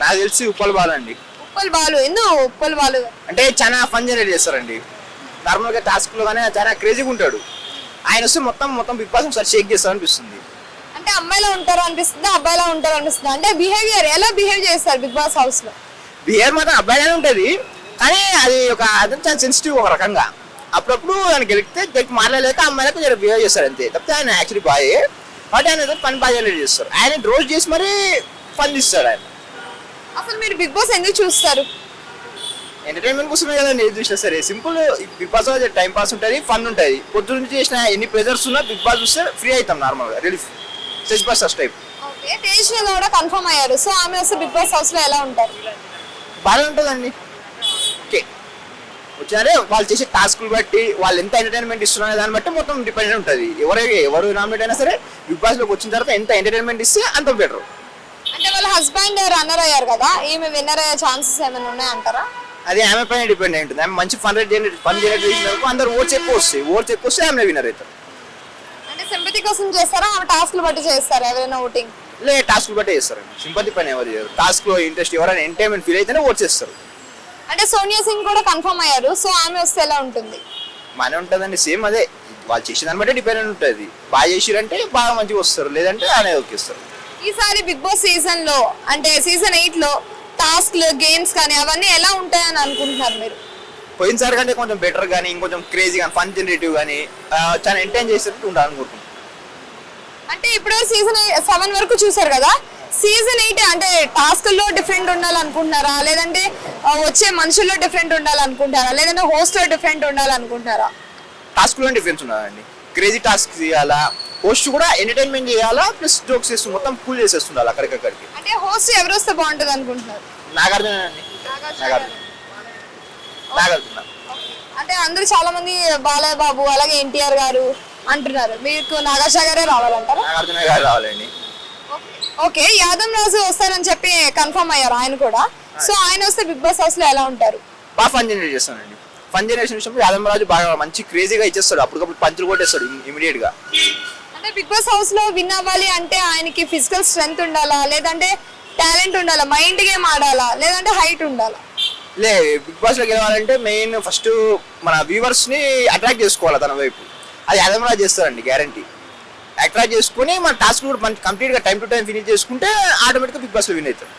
నాకు తెలిసి ఉప్పల్ బాల్ అండి. ఉప్పల్ బాలు ఎందుకు ఉప్పల్ బాలు? అంటే చాలా ఫన్ జనరేట్ చేస్తారండి. నార్మల్గా టాస్క్లో కానీ చాలా క్రేజీగా ఉంటాడు. ఆయన వస్తే మొత్తం మొత్తం బిగ్ బాస్ ఒకసారి షేక్ చేస్తారు అనిపిస్తుంది. అంటే అమ్మాయిలా ఉంటారు అనిపిస్తుంది? అబ్బాయిలా ఉంటారు అనిపిస్తుంది? అంటే బిహేవియర్ ఎలా బిహేవ్ చేస్తారు బిగ్ బాస్ హౌస్లో? బిహేవియర్ మాత్రం అబ్బాయిలానే ఉంటుంది. కానీ అది ఒక అది చాలా సెన్సిటివ్ ఒక రకంగా. అప్పుడప్పుడు ఆయన గెలిస్తే గెలిపి మాట్లాడలేక అమ్మాయిలకు జర బిహేవ్ చేస్తారు అంతే. తప్పితే ఆయన యాక్చువల్లీ బాయ్ బట్ ఆయన పని బాగా చేస్తారు. ఆయన రోజు చేసి మరీ పని తీస్తాడు ఆయన. అసలు మీరు బిగ్ బాస్ ఎందుకు చూస్తారు? ఎంటర్టైన్మెంట్ కోసమే కదండి ఏది చూసినా సరే. Simple Bigg Boss time pass ఉంటుంది ఫన్ ఉంటుంది. పొద్దున్న నుంచి చేసిన ఎన్ని ప్రెజర్స్ ఉన్నా బిగ్ బాస్ చూస్తే ఫ్రీ అవుతాం నార్మల్గా relief stage boss first type okay Tejaswi కూడా కన్ఫర్మ్ అయ్యారు. సో ఆమె వస్తే బిగ్ బాస్ హౌస్లో ఎలా ఉంటారు? బాగానే ఉంటుందండి. ఓకే వచ్చినారే వాళ్ళు చేసే టాస్క్లు బట్టి వాళ్ళు ఎంత ఎంటర్టైన్మెంట్ ఇస్తున్నారు దాన్ని బట్టి మొత్తం డిపెండ్ ఉంటుంది. ఎవరు ఎవరు నామినేట్ అయినా సరే బిగ్ బాస్లోకి వచ్చిన తర్వాత ఎంత ఎంటర్టైన్మెంట్ ఇస్తే అంత బెటర్ అంటే వాళ్ళ హస్బెండ్ రన్నర్ అయ్యారు కదా ఈమె విన్నర్ అయ్యే ఛాన్సెస్ ఏమైనా ఉన్నాయంటారా అది ఆమె పైన డిపెండ్ అయి ఉంటుంది. ఆమె మంచి fun rate generate fun generate చేసిన వరకు అందరు ఓట్స్ ఎక్కువ వస్తాయి. ఓట్స్ ఎక్కువ వస్తే ఆమె విన్నర్ అవుతారు. అంటే సింపతి కోసం చేస్తారా? ఆమె టాస్క్లు బట్టి చేస్తారా ఎవరైనా ఓటింగ్? లే టాస్క్లు బట్టే చేస్తారండి సింపతి పైన ఎవరు చేయరు. టాస్క్లో ఇంట్రెస్ట్ ఎవరైనా ఎంటర్టైన్మెంట్ ఫీల్ అయితేనే ఓట్ చేస్తారు. అంటే సోనియా సింగ్ కూడా కన్ఫర్మ్ అయ్యారు సో ఆమె వస్తే ఎలా ఉంటుంది? బాగానే ఉంటుందండి సేమ్ అదే. వాళ్ళు చేసిన దాన్ని బట్టి డిపెండ్ ఉంటుంది. బాగా చేసిరంటే బాగా మంచిగా వస్తారు. లేదంటే అనేది ఒకేస్తారు ఈసారి బిగ్ బాస్ సీజన్లో అంటే సీజన్ ఎయిట్లో టాస్క్లు గేమ్స్ కానీ అవన్నీ ఎలా ఉంటాయని అనుకుంటున్నారు మీరు? పోయినసారి కంటే కొంచెం బెటర్ కానీ ఇంకొంచెం క్రేజీ కానీ ఫన్ జనరేటివ్ కానీ చాలా ఎంటర్టైన్ చేసేట్టు ఉండాలనుకుంటున్నాను అంటే ఇప్పుడు సీజన్ సెవెన్ వరకు చూసారు కదా? సీజన్ ఎయిట్ అంటే టాస్క్లో డిఫరెంట్ ఉండాలనుకుంటున్నారా? లేదంటే వచ్చే మనుషుల్లో డిఫరెంట్ ఉండాలనుకుంటారా? లేదంటే host లో డిఫరెంట్ ఉండాలనుకుంటారా? టాస్క్లో డిఫరెన్స్ ఉన్నదండి. క్రేజీ టాస్క్ చేయాలా? హోస్ట్ కూడా ఎంటర్టైన్మెంట్ చేయాలా ప్లస్ జోక్స్ చేస్తూ మొత్తం కూల్ చేసేస్తుండాలి అక్కడికక్కడికి? అంటే హోస్ట్ ఎవరు వస్తే బాగుంటుంది అనుకుంటున్నారు? నాగార్జున అండి నాగార్జున నాగార్జున. అంటే అందరూ చాలా మంది బాలయ్య బాబు అలాగే ఎన్టీఆర్ గారు అంటున్నారు. మీకు నాగార్జున గారే రావాలంటారా? నాగార్జున గారు రావాలండి. ఓకే. యాదవ్ రాజు వస్తారని చెప్పి కన్ఫర్మ్ అయ్యారు ఆయన కూడా. సో ఆయన వస్తే బిగ్ బాస్ హౌస్లో ఎలా ఉంటారు? బాగా ఫన్ జనరేట్ చేస్తానండి. ఫన్ జనరేషన్ విషయంలో యాదమరాజు బాగా మంచి క్రేజీగా ఇచ్చేస్తాడు. అప్పటికప్పుడు పంచులు కొట్టేస్తాడు ఇమీడియట్గా అంటే బిగ్ బాస్ హౌస్లో విన్ అవ్వాలి అంటే ఆయనకి ఫిజికల్ స్ట్రెంగ్త్ ఉండాలా? లేదంటే టాలెంట్ ఉండాలా? మైండ్ గేమ్ ఆడాలా? లేదంటే హైట్ ఉండాలా? లే బిగ్ బాస్లో గెలవాలంటే మెయిన్ ఫస్ట్ మన వ్యూవర్స్ని అట్రాక్ట్ చేసుకోవాలి తన వైపు. అది యాదమరాజు చేస్తారండి గ్యారంటీ అట్రాక్ట్ చేసుకుని మన టాస్క్ కూడా మన కంప్లీట్గా టైం టు టైం ఫినిష్ చేసుకుంటే ఆటోమేటిక్ బిగ్ బాస్లో విన్ అవుతారు